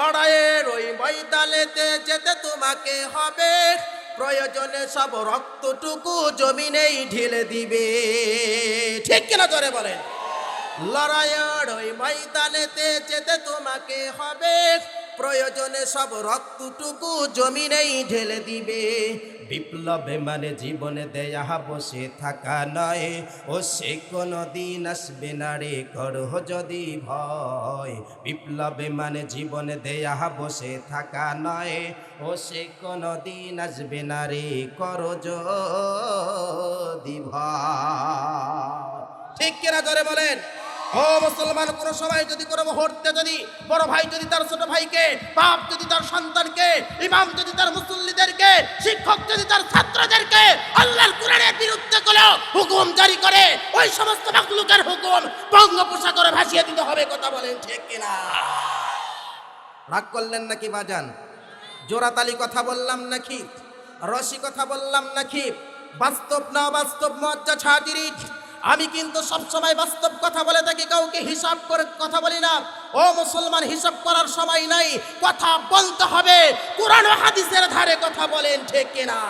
লড়াইয়ের ওই ময়দানেতে যেতে তোমাকে হবে। প্রয়োজনে সব রক্তটুকু জমিনেই ঢেলে দিবে। ঠিক কিনা জোরে বলেন? লড়াইয়ের ওই ময়দানেতে যেতে তোমাকে হবে। প্রয়োজনে সব রক্তটুকু জমিনেই ঢেলে দিবে। বিপ্লবে মানে জীবনে দেয়া বসে থাকা নয়। ও সে কোনো দিন আসবে না রে, করহ যদি ভয়। বিপ্লবে মানে জীবনে দেয়া বসে থাকা নয়। ও সে কোনো দিন আসবে না রে কর যদি ভয়। ঠিক কিনা করে বলেন? ও মুসলমান, কোন সময় যদি, কোনো মুহূর্তে যদি, বড় ভাই যদি তার ছোট ভাইকে, বাপ যদি তার সন্তানকে, ইমাম যদি তার মুসল্লিদেরকে হুকুম জারি করে, ওই সমস্ত মাকলুকের হুকুম বঙ্গোপসাগরে ভাসিয়ে দিতে হবে, কথা বলেন ঠিক কিনা? রাগ করলেন নাকি বাজান? জোরাতালি কথা বললাম নাকি? রসি কথা বললাম নাকি? বাস্তব না বাস্তব, মজ্জা ছাদিরি আমি কিন্তু সবসময় বাস্তব কথা বলে থাকি, কাউকে হিসাব করে কথা বলি না। ও মুসলমান, হিসাব করার সময় নাই। কথা বলতে হবে, কোরআন হাদিসের ধারে কথা বলেন ঠিক কিনা?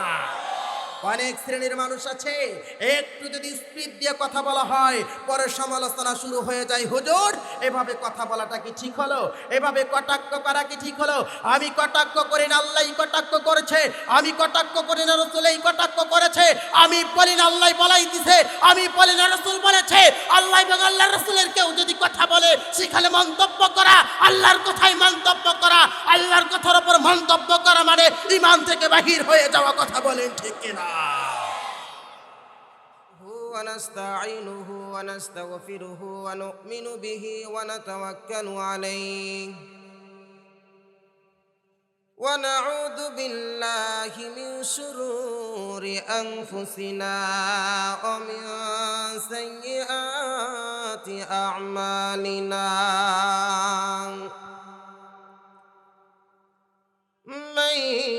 অনেক শ্রেণির মানুষ আছে। একটু যদি স্পিড দিয়ে কথা বলা হয়, পরে সমালোচনা শুরু হয়ে যায়, হুজুর, এভাবে কথা বলাটা কি ঠিক হলো? এভাবে কটাক্ষ করা কি ঠিক হলো? আমি কটাক্ষ করি না, আল্লাহ কটাক্ষ করেছে। আমি কটাক্ষ করি না, রসুল এই কটাক্ষ করেছে। আমি বলি না, আল্লাহ বলাই দিছে। আমি বলি না, রসুল বলেছে। আল্লাহ এবং আল্লাহ রসুলের কেউ যদি কথা বলে, সেখানে মন্তব্য করা, আল্লাহর কথাই মন্তব্য করা, আল্লাহর কথার ইমান থেকে বাহির হয়ে যাওয়া কথা বলেন ঠিক কিনা ونستعينه ونستغفره ونؤمن به ونتوكل عليه ونعوذ بالله من شرور انفسنا ومن سيئات اعمالنا من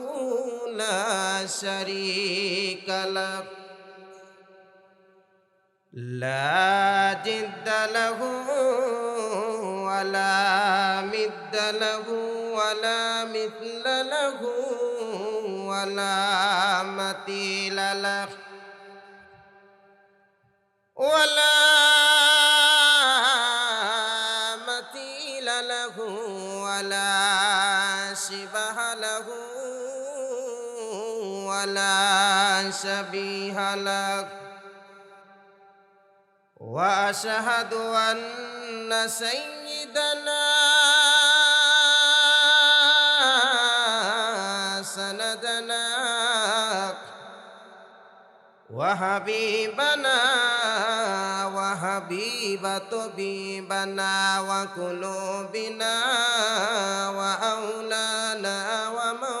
لا شريك له لا جد له ولا مد له ولا مثل له ولا مثيل له ولا ولا شبيه له وأشهد أن سيدنا سندنا وحبيبنا وحبيب طبيبنا وقلوبنا وأولانا ومولانا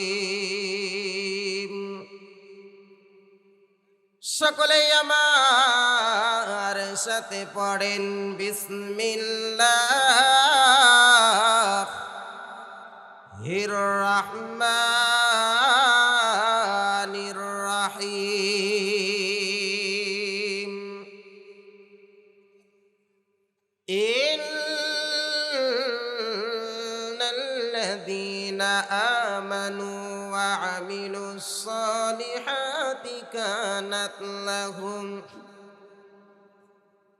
সকলেই আমার সাথে পড়েন বিসমিল্লাহ। হির রহমানির كانت لهم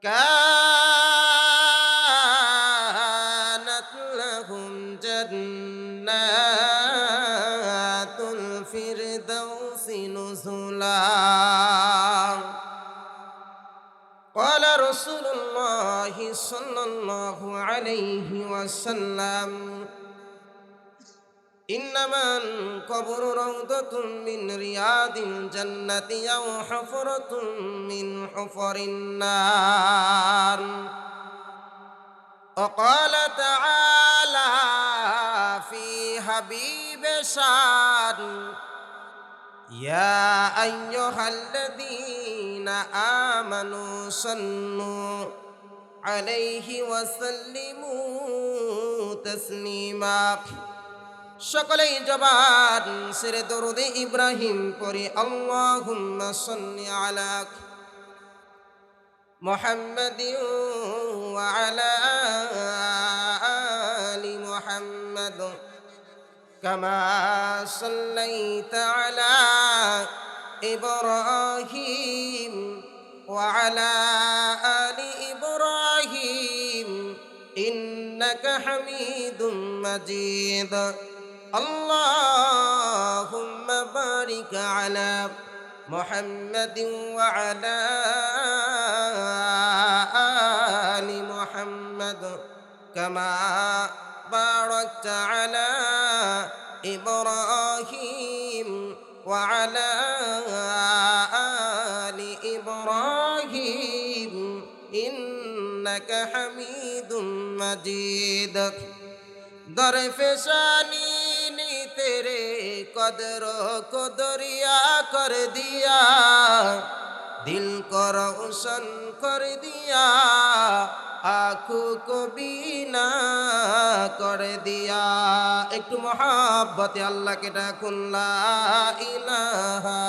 كانت لهم جنات الفردوس نزلا قال رسول الله صلى الله عليه وسلم إنما القبر روضة من رياض الجنة أو حفرة من حفر النار. وقال تعالى في حبيب شان يا أيها الذين آمنوا صلوا عليه وسلموا تسليما. সকলেই জবান সেরে দরুদে ইব্রাহিম পরে আল্লাহুম্মা সাল্লি আলা محمد وعلى آل محمد كما صليت على إبراهيم وعلى آل إبراهيم إنك حميد مجيد اللهم بارك على محمد وعلى آل محمد كما باركت على إبراهيم وعلى آل إبراهيم إنك حميد مجيد. ظرف ثاني कदर को दरिया कर दिया दिल को रोशन कर दिया आँखों को बीना कर दिया একটু মহাব্বতে আল্লাহকে ডাকুন লা ইলাহা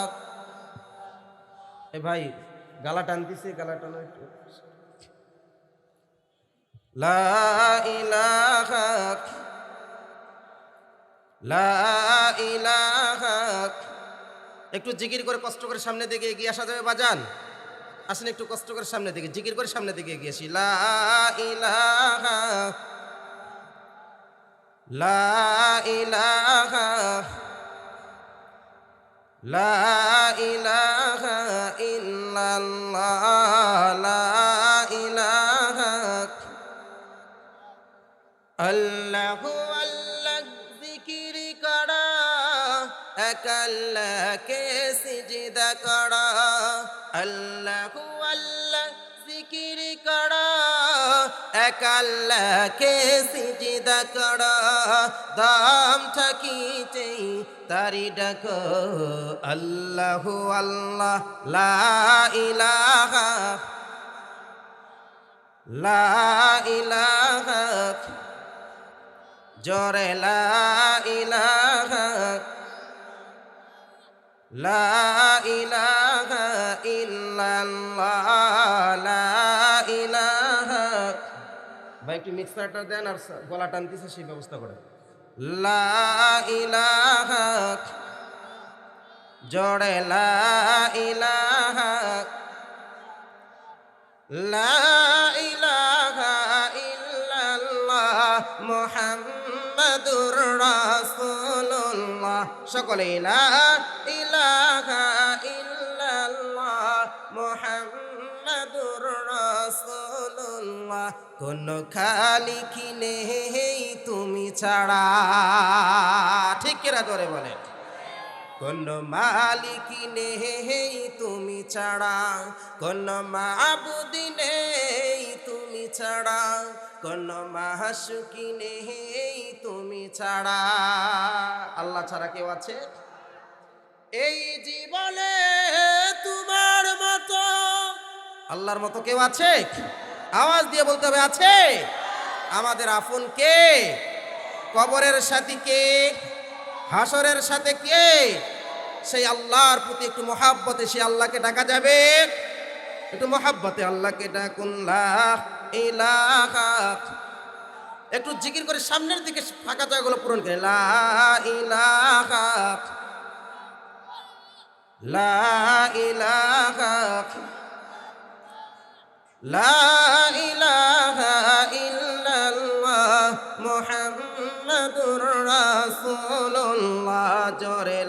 এ ভাই গালা টানতেছে গালা টানো একটু লা ইলাহা লা ইলাহা একটু জিকির করে কষ্ট করে সামনে দিকে এগিয়ে আসা যাবে বাজান। আসেন একটু কষ্ট করে সামনে দিকে, জিকির করে সামনে দিকে এগিয়ে আসি। লা একাল্লাকে সিজদা করা, দাম থাকিতে তারি ডাক। আল্লাহু আল্লাহ, লা ইলাহা লা ইলাহা, জরে লা ইলাহা লা ইলাহা ইল্লাল্লাহ। একটু মিক্সারটা দেন আর গলা টানতেছে, সেই ব্যবস্থা করে লা জড়ে লা লা সকলে লা ইলাহা কোন খালিকি নেই তুমি ছাড়া? ঠিক কিরা ধরে বলেন? কোন মালিকি নেই তুমি ছাড়া। কোন মাবুদি নেই তুমি ছাড়া। কোন মাহাসুকি নেই তুমি ছাড়া। আল্লাহ ছাড়া কেউ আছে? এই জীবনে তোমার মতো আল্লাহর মতো কেউ আছে? আওয়াজ দিয়ে বলতে হবে, আছে। আমাদের আপন কে? কবরের সাথে কে? হাসরের সাথে কে? সেই আল্লাহর প্রতি একটু মহাব্বতে সেই আল্লাহকে ডাকা যাবে। একটু মহাব্বতে আল্লাহকে ডাকুন একটু জিকির করে সামনের দিকে ফাঁকা জায়গাগুলো পূরণ করে, লা লা জোরে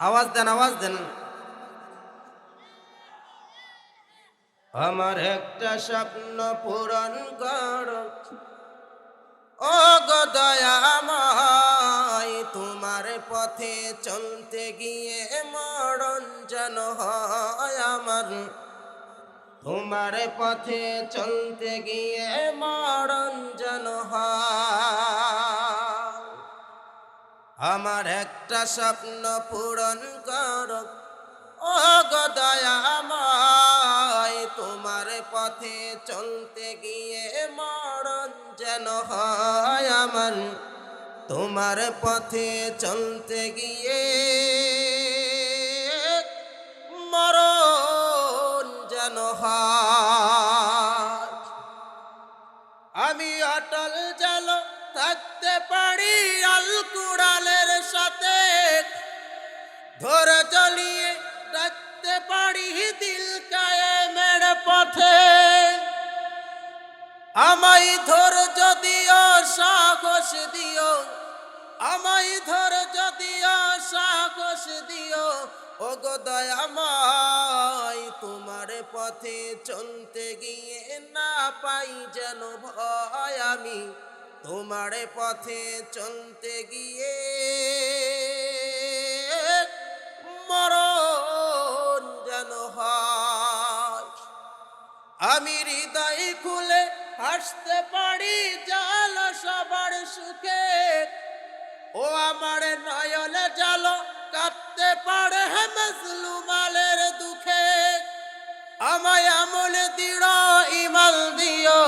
আওয়াজ দেন আওয়াজ দেন। আমার একটা স্বপ্ন পূরণ কর। ও গো দয়াময়, তোমার পথে চলতে গিয়ে মরণ যেন হয় আমার। তোমার পথে চলতে গিয়ে মরণ যেন আমার একটা স্বপ্ন পূরণ কর ও গো দয়াময়। তোমার পথে চলতে গিয়ে মরণ যেন হয় আমার। তোমার পথে চলতে গিয়ে অটল জল থাকতে পারি আল কুড়ালের সাথে। ধরে চলিয়ে রাখতে পারি দিল কায়েমের পথে। আমায় ধর যদিও সাহস দিও আমায় ধর যদিও সাহস দিও। ও দয়াময়, তোমার পথে চলতে গিয়ে না পাই যেন ভয় আমি। তোমার পথে চলতে গিয়ে মরণ যেন হয়। আমি হৃদয় খুলে হাসতে পারি, জাল সবার সুখে। ও আমার নয়ন জাল কাঁদতে পারে মজলুমালের দুঃখে। আমায় আমল দৃঢ় ইমাল দিও।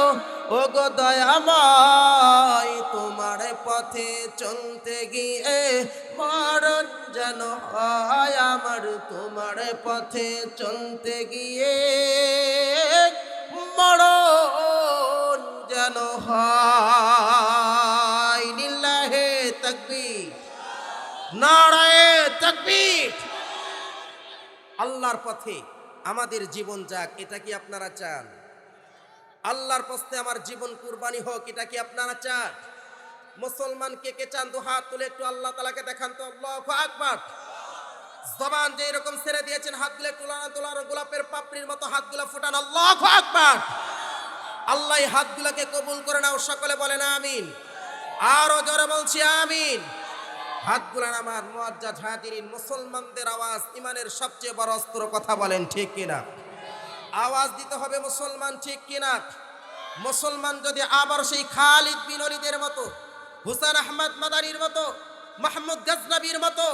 ও গো দয়াময়, তোমার পথে চলতে গিয়ে মরণ যেন হয় আমার। তোমার পথে চলতে গিয়ে মরণ যেন হয়। আল্লাহর পথে আমাদের জীবন যাক, এটা কি আপনারা চান? আল্লাহর পথে আমার জীবন কুরবানি হোক, এটা কি আপনারা চান? মুসলমান কে কে চান? দু হাত তুলে একটু আল্লাহ তালাকে দেখান তো, আল্লাহ আকবার। জবান ছেড়ে দিয়েছেন হাতগুলো গোলাপের পাপড়ির মতো আল্লাহ আকবার। আল্লাহ হাতগুলোকে কবুল করে নাও, সকলে বলেন আমিন। আরও জোরে বলছি, আমিন। হাতগুলো আমার মুআজ্জাজ হাজিরিন মুসলমানদের আওয়াজ ইমানের সবচেয়ে বড় অস্ত্র কথা বলেন, ঠিক কিনা? আওয়াজ দিতে হবে মুসলমান, ঠিক কিনা? মুসলমান যদি আবার সেই খালিদ বিন ওলিদের মতো, হুসেন আহমদ মাদারির মতো, মাহমুদ গজনবীর মতো,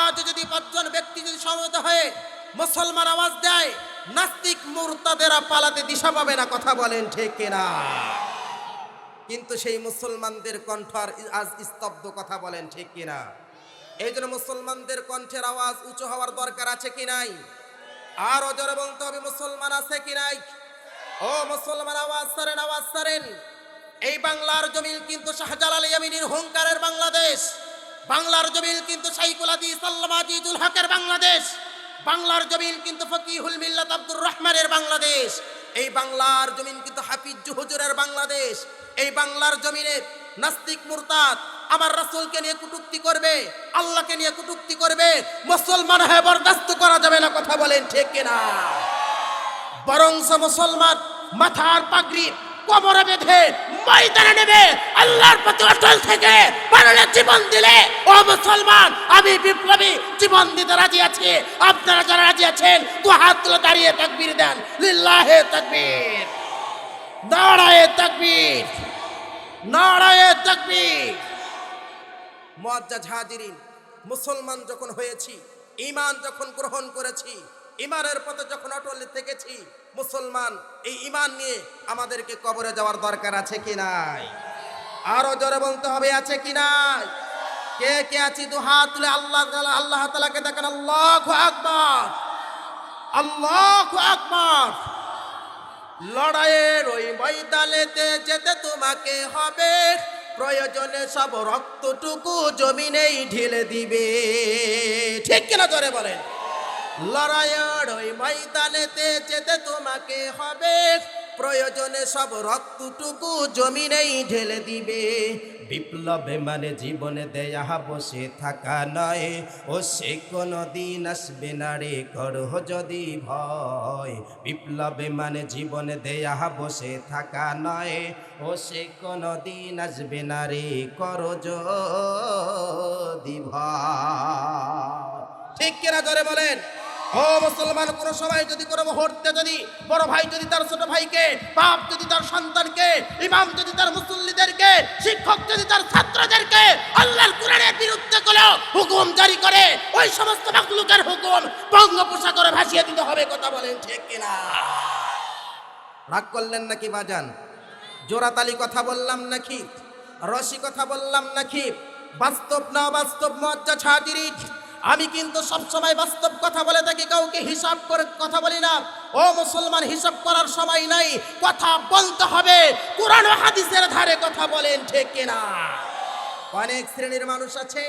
আজ যদি পাঁচজন ব্যক্তি যদি সমবেত হয়ে মুসলমান আওয়াজ দেয়, নাস্তিক মুরতাদেরা পালাতে দিশা পাবে না, কথা বলেন, ঠিক কিনা? কিন্তু সেই মুসলমানদের কণ্ঠ আর আজ স্তব্ধ কথা বলেন, ঠিক কিনা এই জন্য মুসলমানদের কণ্ঠের আওয়াজ উঁচু হওয়ার দরকার আছে কি নাই? আর অজরে বলতে হবে, মুসলমান আছে কি নাই? ও মুসলমান, আওয়াজ সারেন আওয়াজ সারেন। এই বাংলার জমিন কিন্তু শাহজালাল ইয়ামিনীর হুঙ্কারের বাংলাদেশ। বাংলার জমিন কিন্তু সাইকুল আদিস আল্লামা আজিজুল হকের বাংলাদেশ। বাংলার জমিন কিন্তু ফকিহুল মিল্লাত আব্দুর রহমানের বাংলাদেশ। এই বাংলার জমিন কিন্তু হাফিজ হুজুরের বাংলাদেশ। এই বাংলার জমিনে নাস্তিক মুরতাদ আমার রাসূলকে নিয়ে কুটুক্তি করবে, আল্লাহকে নিয়ে কুটুক্তি করবে, মুসলমান হয়ে বরদাস্ত করা যাবে না কথা বলেন ঠিক কিনা? বরংস মুসলমান মাথার পাগড়ি কোমরে বেঁধে ময়দানে নেবে, আল্লাহর প্রতি অটল থেকে পারলে জীবন দিলে। ও মুসলমান, আমি বিপ্লবী, জীবন দিতে রাজি আছি। আপনারা যারা রাজি আছেন তো হাত তুলে দাঁড়িয়ে তাকবীর দেন। লিল্লাহে তাকবীর। নারায়ে তাকবীর নারায়ে তাকবীর। মুআজ্জাজ হাজিরিন, মুসলমান যখন হয়েছি, ঈমান যখন গ্রহণ করেছি ইমানের পথে যখন অটল থেকেছি, মুসলমান এই ইমান নিয়ে আমাদেরকে কবরে যাওয়ার দরকার আছে কি নাই? আরও জোরে বলতে হবে, আছে কি নাই? কে কে আছি? দু হাত তুলে আল্লাহ তাআলা, আল্লাহ তাআলাকে দেখেন, আল্লাহু আকবার আল্লাহু আকবার। লড়াইয়ের ওই ময়দানেতে যেতে তোমাকে হবে। প্রয়োজনে সব রক্তটুকু জমিনেই ঢেলে দিবে। ঠিক কিনা জোরে বলেন? লড়াইয়ের ওই ময়দানেতে যেতে তোমাকে হবে। প্রয়োজনে সব রক্তটুকু জমিনেই ঢেলে দিবে। বিপ্লবে মানে জীবনে দেয়া বসে থাকা নয়। ও সে কোনো দিন আসবে না রে, করহ যদি ভয়। বিপ্লবে মানে জীবনে দেয়া বসে থাকা নয়। ও সে কোনো দিন আসবে না রে কর যদি ভয়। ঠিক কিনা করে বলেন? ও মুসলমান, কোন সময় যদি, কোনো মুহূর্তে যদি, বড় ভাই যদি তার ছোট ভাইকে, বাপ যদি তার সন্তানকে, ইমাম যদি তার শিক্ষক যদি তার ছাত্রদেরকে আল্লাহর কোরআনের বিরুদ্ধে কোনো হুকুম জারি করে, ওই সমস্ত মাকলুকের হুকুম বঙ্গোপসাগরে ভাসিয়ে দিতে হবে কথা বলেন ঠিক কিনা? রাগ করলেন নাকি বাজান? জোরাতালি কথা বললাম নাকি? রসি কথা বললাম নাকি? বাস্তব না বাস্তব মজ্জা ছাড়িরি আমি কিন্তু সবসময় বাস্তব কথা বলে থাকি, কাউকে হিসাব করে কথা বলি না। ও মুসলমান, হিসাব করার সময় নাই। কথা বলতে হবে। কোরআন হাদিসের ধারে কথা বলেন, ঠিক কিনা? অনেক শ্রেণির মানুষ আছে,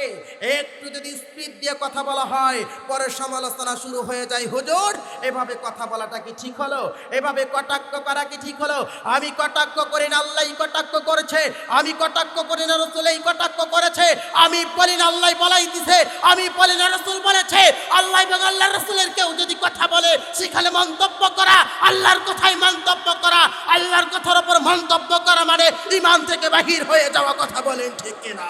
একটু যদি স্পিড দিয়ে কথা বলা হয়, পরে সমালোচনা শুরু হয়ে যায়, হুজুর, এভাবে কথা বলাটা কি ঠিক হলো? এভাবে কটাক্ষ করা কি ঠিক হলো? আমি কটাক্ষ করি না, আল্লাহ কটাক্ষ করেছে। আমি কটাক্ষ করি না, রসুল এই কটাক্ষ করেছে। আমি বলি না, আল্লাহ বলাই দিছে। আমি বলি না, রসুল বলেছে। আল্লাহ এবং আল্লাহ রসুলের কেউ যদি কথা বলে, সেখানে মন্তব্য করা, আল্লাহর কথাই মন্তব্য করা, আল্লাহর কথার উপর মন্তব্য করা মানে ইমান থেকে বাহির হয়ে যাওয়া কথা বলেন ঠিক কিনা?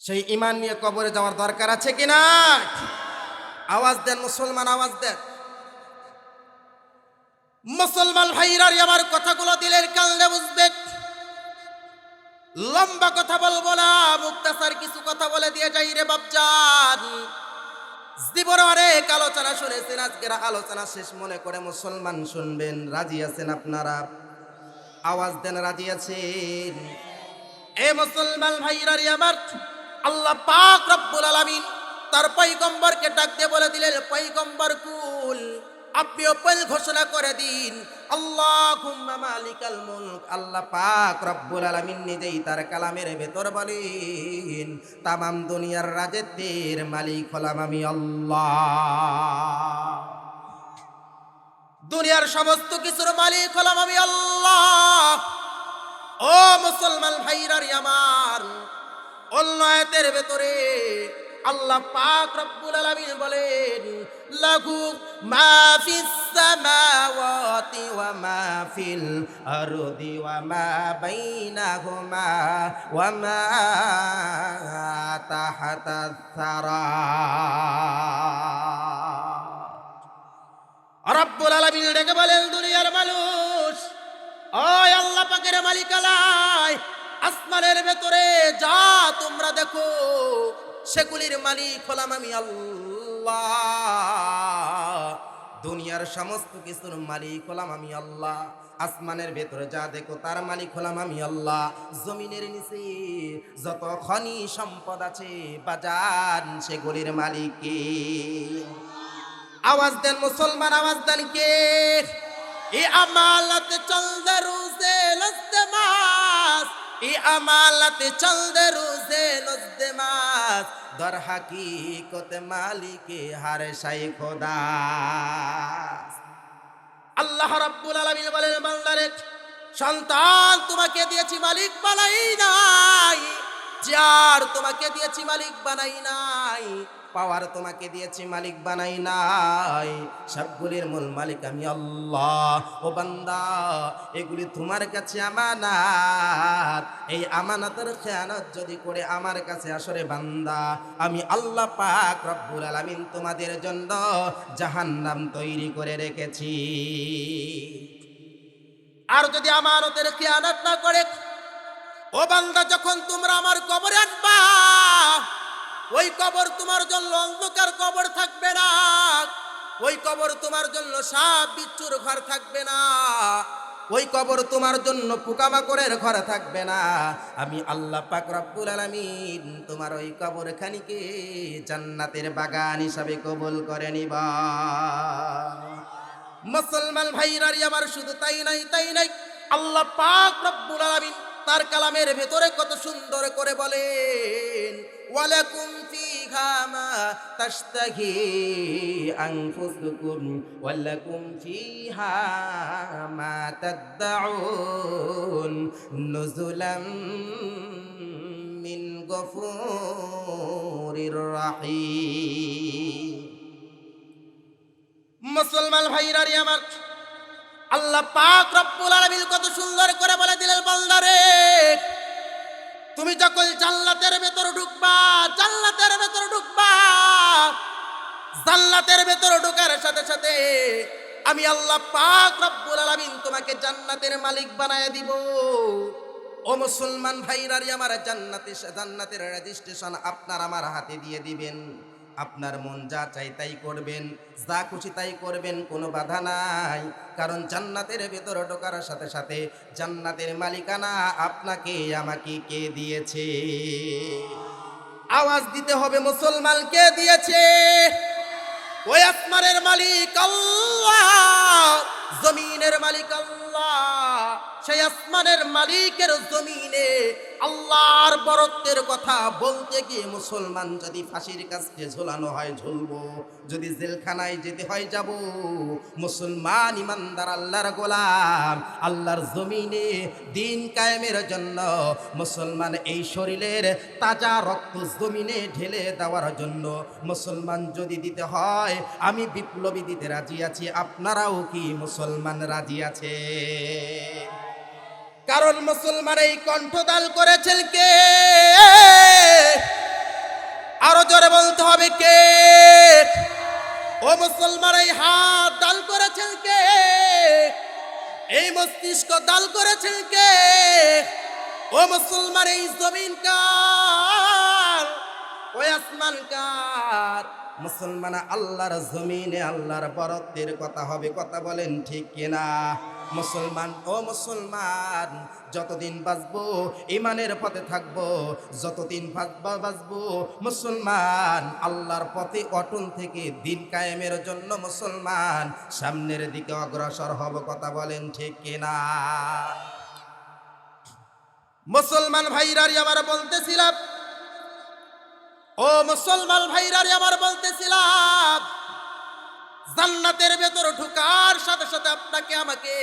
সেই ইমান নিয়ে কবরে যাওয়ার দরকার আছে কিনা আওয়াজ দেন, মুসলমান আওয়াজ দেন। মুসলমান ভাইরার আমার কথাগুলো দিলের কালনে বুঝবে। লম্বা কথা বলব না, মুক্তাসার কিছু কথা বলে দিয়ে যাই রে বাপজান। জীবনে অনেক আলোচনা শুনেছেন, আজকের আলোচনা শেষ মনে করে মুসলমান শুনবেন, রাজি আছেন আপনারা? আওয়াজ দেন রাজি আছেন? এ মুসলমান ভাইরারি আমার আল্লাহ পাক রব্বুল আলামিন তার পয়গম্বরকে ডাক দিয়ে বলে দিলেন পয়গম্বর কুল আপনি ওপেন ঘোষণা করে দিন আল্লাহুম্মা মালিকাল মুলক। আল্লাহ পাক রব্বুল আলামিন নিজেই তার কালামের ভেতর বলেন তামাম দুনিয়ার রাজত্বের মালিক হলাম আমি আল্লাহ। দুনিয়ার সমস্ত কিছুর মালিক হলাম আমি আল্লাহ। ও মুসলমান ভাইরারি আমার, অন্য আয়াতের ভেতরে আল্লাহ পাক রব্বুল আলামিন বলেন, লাহু মা ফিস সামাওয়াতি ওয়া মা ফিল আরদি ওয়া মা বাইনাহুমা ওয়া মা তাহাতা সারা। রব্বুল আলামিন ডেকে বলেন, দুনিয়ার মানুষ, ওই আল্লাহ পাকের মালিকালায় আসমানের ভেতরে যা তোমরা দেখো, সেগুলির মালিক হলাম আমি আল্লাহ। দুনিয়ার সমস্ত কিছুর মালিক হলাম আমি আল্লাহ। আসমানের ভেতরে যা দেখো, তার মালিক হলাম আমি আল্লাহ। জমিনের নিচে যত খনি সম্পদ আছে বাজান সেগুলির মালিক? আওয়াজ দেন মুসলমান, আওয়াজ দেন কে? এ আমালত চলদে রুজে লজদে মাস, এ আমালত চলদে রুজে লজদে মাস। দর হাকিকত মালিকে হার সাই খোদা। আল্লাহ রাব্বুল আলামিন বলেন, বান্দারে, সন্তান তোমাকে দিয়েছি মালিক বানাই নাই, যার তোমাকে দিয়েছি মালিক বানাই নাই, পাওয়ার তোমাকে দিয়েছি, মালিক বানাই নাই। সবগুলির মূল মালিক আমি আল্লাহ। ও বান্দা, এগুলি তোমার কাছে আমানাত। এই আমানাতের খেয়ানত যদি করে আমার কাছে আসরে বান্দা, আমি আল্লাহ পাক রব্বুল আলামিন তোমাদের জন্য জাহান্নাম তৈরি করে রেখেছি। আর যদি আমানতের খেয়ানত না করে, ও বান্দা, যখন তোমরা আমার কবরে আনবা ওই কবর তোমার জন্য অন্ধকার কবর থাকবে না। ওই কবর তোমার জন্য সাপ বিচ্ছুর ঘর থাকবে না। ওই কবর তোমার জন্য পোকামাকড়ের ঘর থাকবে না। আমি আল্লাহ পাক রব্বুল আলামিন তোমার ওই কবর খানিকে জান্নাতের বাগান হিসাবে কবুল করে নিবা। মুসলমান ভাইরারি, আমার শুধু তাই নাই তাই নাই। আল্লাহ পাক রব্বুল আলামিন তার কালামের ভেতরে কত সুন্দর করে বলেন, ওয়ালাকুম ফিহা মা তাশতাহি আনফুসুকুম, ওয়ালাকুম ফিহা মা তাদউন নুজুলাম মিন গফুরির রাহিম। মুসলমান ভাইরা আমার আল্লাহ পাক রব্বুল আলামিন কত সুন্দর করে বলে দিলেন বান্দারে তুমি যখন জান্নাতের ভেতর ঢুকবা, জান্নাতের ভেতর ঢুকবা। জান্নাতের ভেতর ঢোকার সাথে সাথে আমি আল্লাহ পাক রব্বুল আলামিন তোমাকে জান্নাতের মালিক বানায় দিব। ও মুসলমান ভাইরারি, আমার জান্নাতে জান্নাতের রেজিস্ট্রেশন আপনার আমার হাতে দিয়ে দিবেন। আপনার মন যা চাই তাই করবেন, যা খুশি তাই করবেন, কোনো বাধা নাই। কারণ জান্নাতের ভেতর ঢোকার সাথে সাথে জান্নাতের মালিকানা আপনাকে, আমাকে কে দিয়েছে? আওয়াজ দিতে হবে মুসলমান কে দিয়েছে? ওই আসমানের মালিক আল্লাহ, জমিনের মালিক আল্লাহ। সেই আসমানের মালিকের জমিনে আল্লাহর বরত্বের কথা বলতে গিয়ে মুসলমান যদি ফাঁসির কাছে ঝোলানো হয়, ঝুলবো। যদি জেলখানায় যেতে হয়, যাব। মুসলমান ইমানদার, আল্লাহর গোলাম, আল্লাহর জমিনে দিন কায়েমের জন্য মুসলমান এই শরীরের তাজা রক্ত জমিনে ঢেলে দেওয়ার জন্য মুসলমান যদি দিতে হয়, আমি বিপ্লবী দিতে রাজি আছি। আপনারাও কি মুসলমান রাজি আছে কারণ মুসলমান এই কণ্ঠদাল করেছেন কে? আরও জোরে বলতে হবে কে? ও মুসলমান এই হাত দাল করেছেন কে? এই মস্তিষ্ক দাল করেছেন কে? ও মুসলমান এই জমিন কার? ওই আসমান কার? মুসলমান আল্লাহর জমিনে আল্লাহর বরত্বের কথা হবে, কথা বলেন ঠিক কিনা? মুসলমান, ও মুসলমান, যতদিন বাঁচবো ইমানের পথে থাকব, যতদিন বাঁচবো মুসলমান, আল্লাহর পথে অটল থেকে দিন কায়েমের জন্য মুসলমান, সামনের দিকে অগ্রসর হব, কথা বলেন ঠিক কিনা? মুসলমান ভাইরারি আমার বলতেছিলাম, ও মুসলমান ভাইরারি আমার বলতেছিলাম জান্নাতের ভেতর ঢুকার সাথে সাথে আপনাকে আমাকে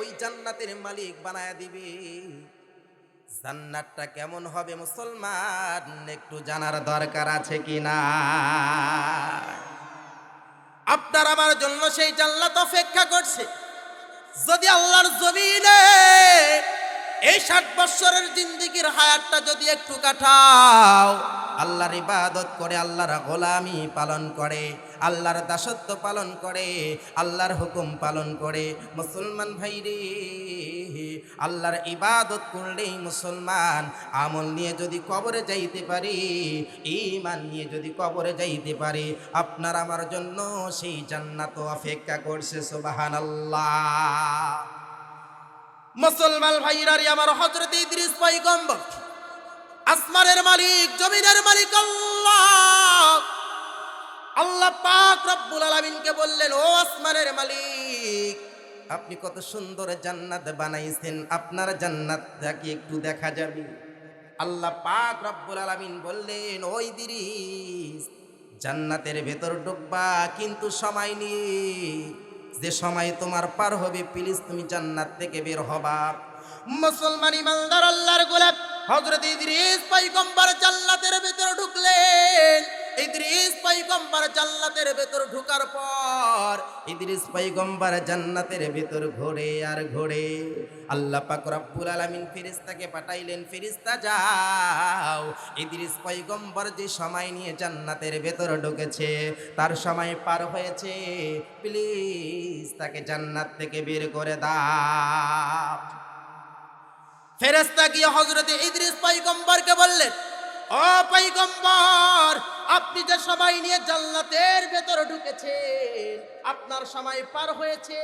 ওই জান্নাতের মালিক বানায় দিবে। জান্নাতটা কেমন হবে মুসলমান, একটু জানার দরকার আছে কিনা? আপনার আমার জন্য সেই জান্নাত অপেক্ষা করছে। যদি আল্লাহর জমিনে এই ষাট বৎসরের জিন্দিগির হায়াতটা যদি একটু কাটাও আল্লাহর ইবাদত করে, আল্লাহর গোলামি পালন করে, আল্লাহর দাসত্ব পালন করে, আল্লাহর হুকুম পালন করে। মুসলমান ভাই রে আল্লাহর ইবাদত করলেই মুসলমান আমল নিয়ে যদি কবরে যাইতে পারি ইমান নিয়ে যদি কবরে যাইতে পারি, আপনার আমার জন্য সেই জান্নাত অপেক্ষা করছে সুবাহান আল্লাহ মুসলমান ভাইরারি, আমার হজরত ইদ্রিস পয়গম্বর আসমানের মালিক, জমিনের মালিক আল্লাহ। আল্লাহ পাক রব্বুল আলামিনকে বললেন, ও আসমানের মালিক, আপনি কত সুন্দর জান্নাত বানাইছেন। আপনার জান্নাত কি একটু দেখা যাবে। আল্লাহ পাক রব্বুল আলামিন বললেন, ওই দিরিস, জান্নাতের ভেতর ঢুকবা, কিন্তু সময় নেই। যে সময় তোমার পার হবে প্লিজ তুমি জান্নাত থেকে বের হবা। মুসলমান ইমানদার, আল্লাহর গোলাপ। হযরত ইদ্রিস পয়গম্বর জান্নাতের ভেতর ঢুকলেন। ইদ্রিস পয়গম্বর জান্নাতের ভেতর ঢুকার পর ইদ্রিস পয়গম্বর জান্নাতের ভেতর ঘোরে আর ঘোরে। আল্লাহ পাক রব্বুল আলামিন ফেরেশতাকে পাঠাইলেন, ফেরেশতা যাও। ইদ্রিস পয়গম্বর যে সময় নিয়ে জান্নাতের ভেতর ঢুকেছে, তার সময় পার হয়েছে। প্লিজ তাকে জান্নাত থেকে বের করে দাও। ফেরেশতা গিয়ে হজরতে ইদ্রিস পাইগম্বরকে বললেন, ও পাইগম্বর আপনি যে সবাই নিয়ে জান্নাতের ভেতরে ঢুকেছেন আপনার সময় পার হয়েছে।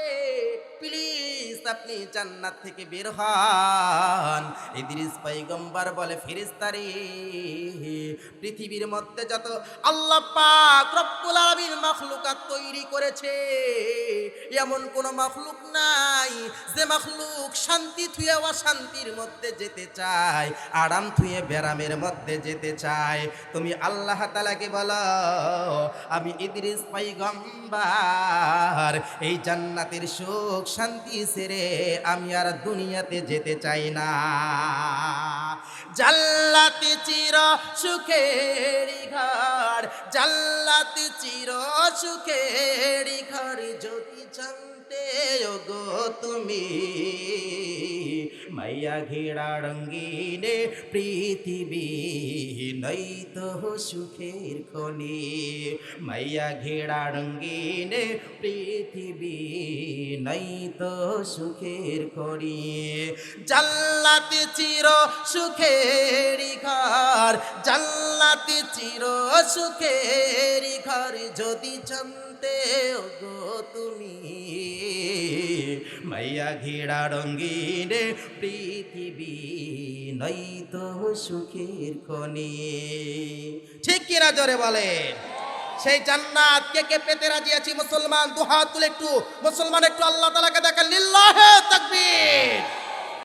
প্লিজ আপনি জান্নাত থেকে বের হন। ইদ্রিস পৈগম্বর বলে ফিরিস্তারি পৃথিবীর মধ্যে যত আল্লাহ পাক রব্বুল আলামিন মাখলুকাত তৈরি করেছে, এমন কোন মাখলুক নাই যে মাখলুক শান্তি থুয়ে অশান্তির মধ্যে যেতে চায়, আরাম থুয়ে ব্যারামের মধ্যে যেতে চায়। তুমি আল্লাহ তালাকে বলো, আমি ইদ্রিস পৈগম্বর এই জান্নাতের সুখ শান্তি সেরে আমি আর দুনিয়াতে যেতে চাই না। জাল্লাতে চির সুখের ঘর জাল্লাতে চির সুখের ঘর যদি জানতে গো তুমি মাইয়া ঘেরা রঙ্গিনে পৃথিবী নই তো সুখের খনি। মাইয়া ঘেরা রঙ্গিনে পৃথিবী নই তো সুখের খনি। জাল্লাতে চির সুখের ঘর জাল্লাতে চির সুখের ঘর যদি জানতে গো তুমি মাইয়া ঘেরা রঙ্গিনে পৃথিবী নই তো সুখের খনি। ঠিক কিনা জোরে বলে সেই জান্নাত কে কে পেতে রাজি আছি মুসলমান? দু হাত তুলে একটু, মুসলমান একটু আল্লাহ তালাকে দেখেন। লিল্লা